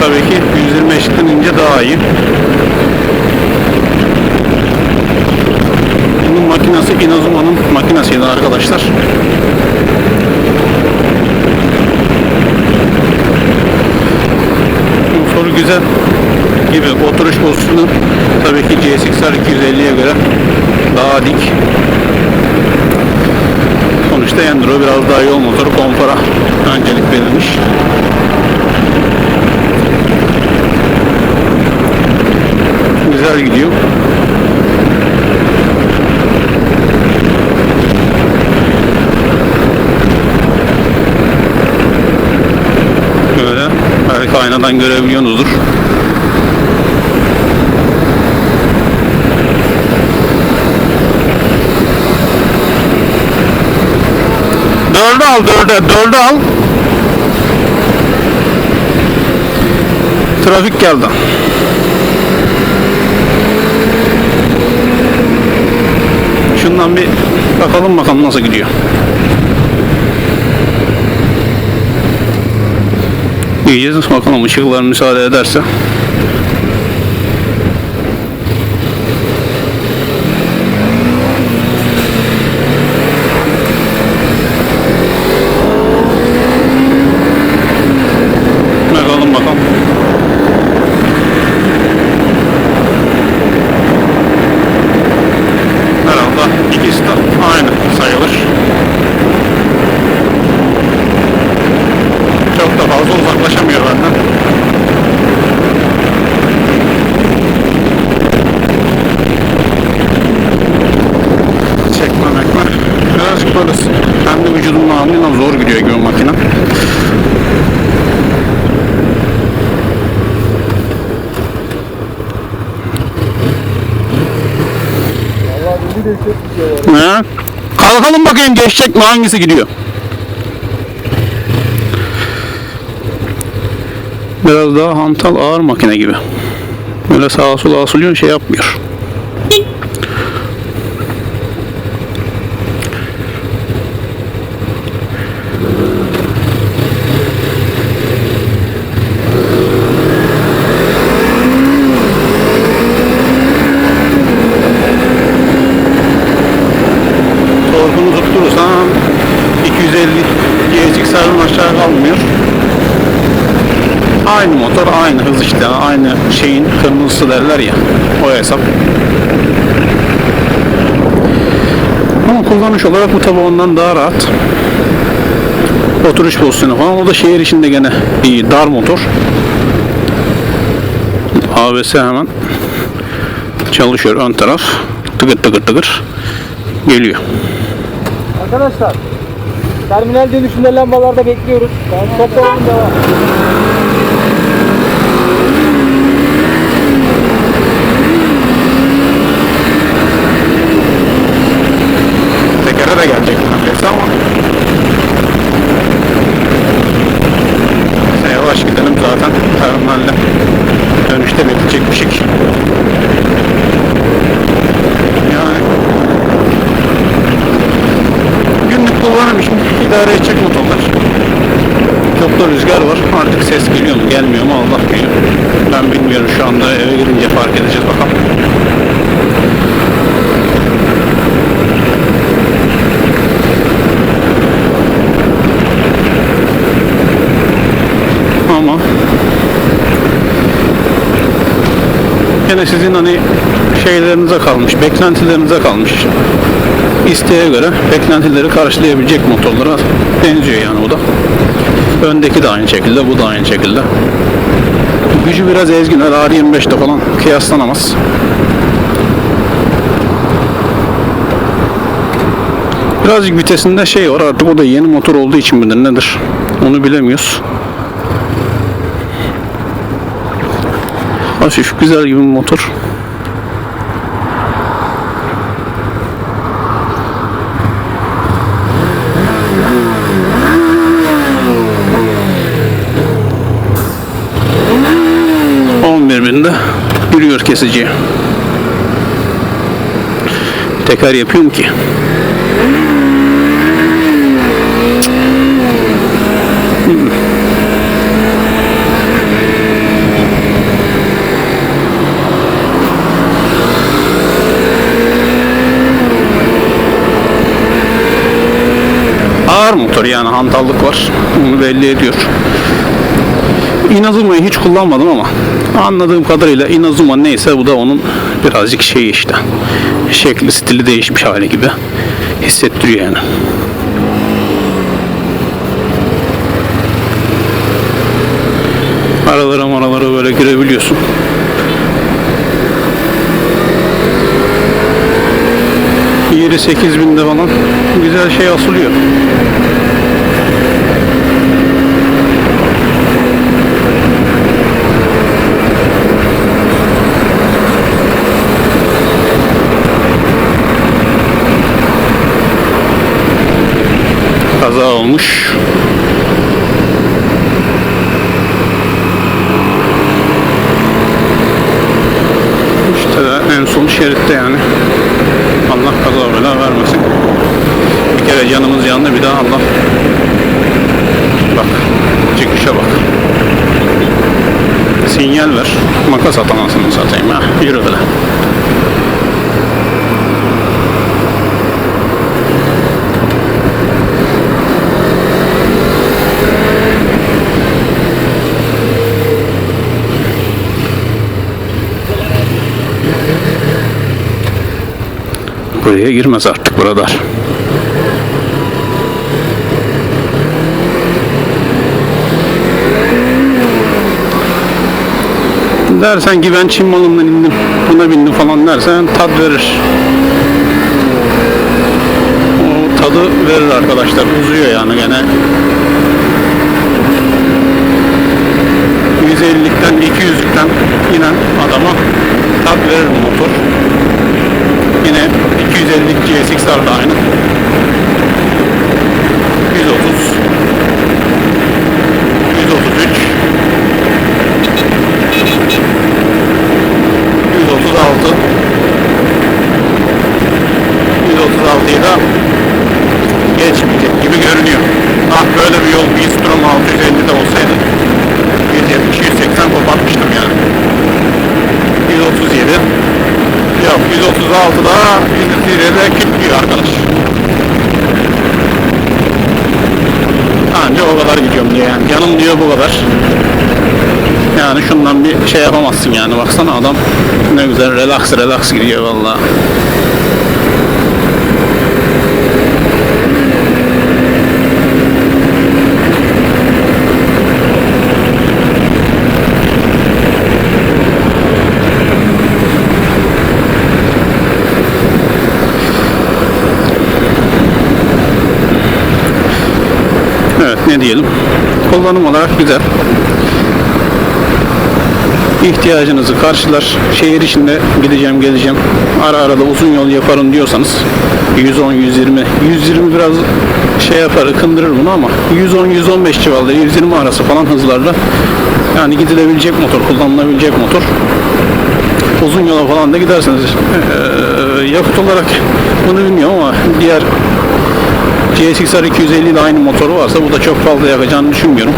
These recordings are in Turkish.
tabii ki 125'ten ince daha iyi. Bunun makinası Inazuma'nın makinasıydı arkadaşlar. Motoru güzel gibi oturuş bozusunu tabii ki GSXR 250'ye göre daha dik. Sonuçta Enduro biraz daha yol motoru konfora öncelik verilmiş. Güzel gidiyor. Böyle belki aynadan görebiliyorsunuzdur. Dördü al dörde dördü al. Trafik geldi. Şundan bir bakalım bakalım nasıl gidiyor. Yiyeceğiz bakalım ışıklar müsaade ederse. Bakalım bakalım. Herhalde ikisi de aynı sayılır. Çok da fazla uzaklaşamıyor benden. Çekme mekme. Birazcık böyle kendi vücudumla anlayla zor gidiyor gibi makine. Ne? Kalkalım bakayım geçecek mi hangisi gidiyor? Biraz daha hantal ağır makine gibi. Böyle sağa sola asılıyor şey yapmıyor. Torkunu tutturursam 250 GSX-R'dan aşağı kalmıyor. Aynı motor, aynı hız işte, aynı şeyin kırmızısı derler ya, o hesap. Ama kullanış olarak bu tabi ondan daha rahat. Oturuş pozisyonu falan, o da şehir içinde gene iyi, dar motor. ABS hemen çalışıyor ön taraf, tıkır tıkır tıkır geliyor. Arkadaşlar terminal dönüşünde lambalarda bekliyoruz. Toplayalım devam. İdare edecek motorlar. Çok da rüzgar var. Artık ses geliyor mu gelmiyor mu Allah bilir. Ben bilmiyorum şu anda eve girince fark edeceğiz bakalım. Ama yine sizin hani şeylerinize kalmış, beklentilerinize kalmış. İsteğe göre beklentileri karşılayabilecek motorlara benziyor yani o da. Öndeki de aynı şekilde, bu da aynı şekilde. Gücü biraz ezgin, öyle R25'te falan kıyaslanamaz. Birazcık vitesinde şey var artık o da yeni motor olduğu için midir nedir onu bilemiyoruz. Hafif güzel gibi bir motor. On bir binde yürüyor kesici. Teker yapıyorum ki. Ağır motor yani hantallık var. Bunu belli ediyor. Inazumayı hiç kullanmadım ama anladığım kadarıyla Inazuma neyse bu da onun birazcık şeyi işte. Şekli stili değişmiş hali gibi hissettiriyor yani. Aralara maralara böyle girebiliyorsun. Yeri 8000'de falan güzel şey asılıyor. Yandı bir daha Allah. Bak çıkışa bak. Sinyal ver. Makas at anasını satayım ha. Yürü böyle. Buraya girmez artık buralar. Dersen ki ben Çin malından indim, buna bindim falan dersen tat verir. O tadı verir arkadaşlar. Uzuyor yani gene. 150'likten 200'lükten inen adama tat verir motor. Yine 250'lik GSX-R da aynı. 130 137'de kilitliyor arkadaş. Anca o kadar gidiyorum diyor yani. Canım diyor bu kadar. Yani şundan bir şey yapamazsın yani. Baksana adam ne güzel relax relax gidiyor vallahi. Ne diyelim. Kullanım olarak güzel. İhtiyacınızı karşılar. Şehir içinde gideceğim geleceğim. Ara ara da uzun yol yaparım diyorsanız 110 120 120 biraz şey yapar ıkındırır bunu ama 110 115 civarında 120 arası falan hızlarla yani gidilebilecek motor kullanılabilecek motor uzun yola falan da gidersiniz. Ee, yakıt olarak bunu bilmiyorum ama diğer GSX-R 250 ile aynı motoru varsa bu da çok fazla yakacağını düşünmüyorum.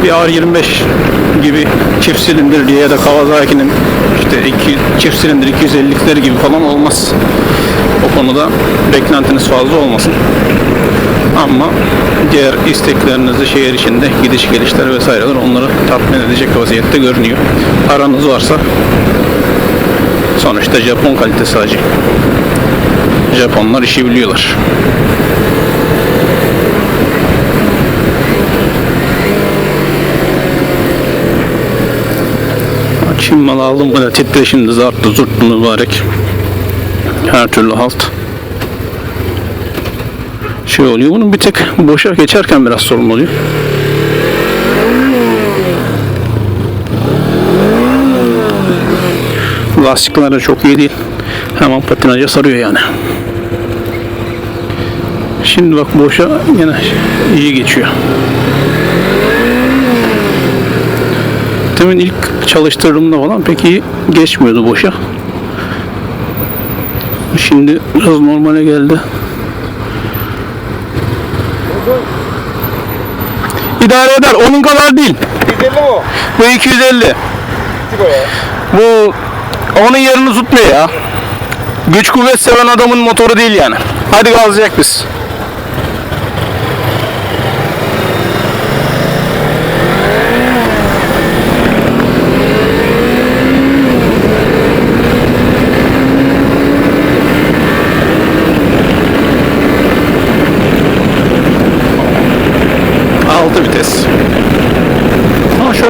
Ee, bir R25 gibi çift silindirli ya da Kawasaki'nin işte iki, çift silindir 250'likleri gibi falan olmaz. O konuda beklentiniz fazla olmasın. Ama diğer isteklerinizi şehir içinde gidiş gelişler vesaireler onları tatmin edecek vaziyette görünüyor. Paranız varsa sonuçta Japon kalitesi acı. Japonlar işi biliyorlar. Çin malı aldım bu da titreşimdi zarttı zurttu mübarek. Her türlü halt. Şey oluyor bunun bir tek boşa geçerken biraz sorun oluyor. Lastikler de çok iyi değil. Hemen patinaja sarıyor yani. Şimdi bak boşa yine iyi geçiyor. Demin ilk çalıştırdığımda falan pek iyi geçmiyordu boşa. Şimdi biraz normale geldi. İdare eder. Onun kadar değil. 150 mi o? Bu 250. Küçük o ya. Bu onun yerini tutmuyor ya. güç kuvvet seven adamın motoru değil yani. Hadi gazlayacak biz.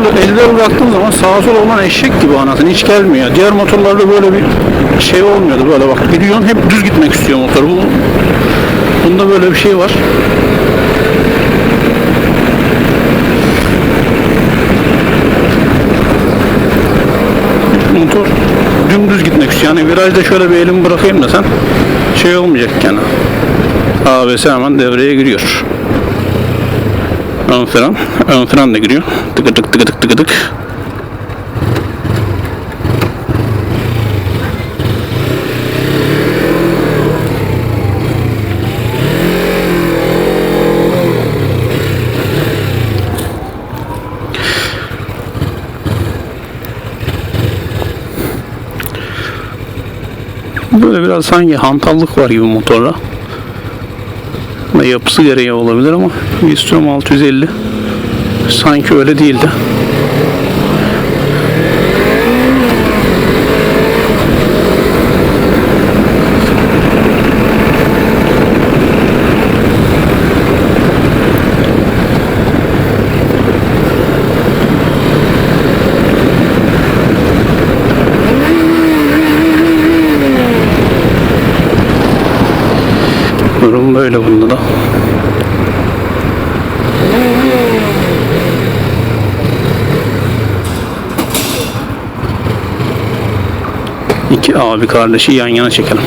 Şöyle elde bıraktığın zaman sağa sola olan eşek gibi anasını hiç gelmiyor. Diğer motorlarda böyle bir şey olmuyordu. Böyle bak gidiyorsun hep düz gitmek istiyor motor. Bu, bunda böyle bir şey var. Motor dümdüz gitmek istiyor. Yani virajda şöyle bir elimi bırakayım da sen şey olmayacak yani. ABS hemen devreye giriyor. Ön fren. Ön fren de giriyor. Tıkı tık tıkı tık tıkı tık. Böyle biraz sanki hantallık var gibi motorla. Yapısı gereği olabilir ama Vistrom 650 sanki öyle değildi. Durum böyle bunda da. İki abi kardeşi yan yana çekelim.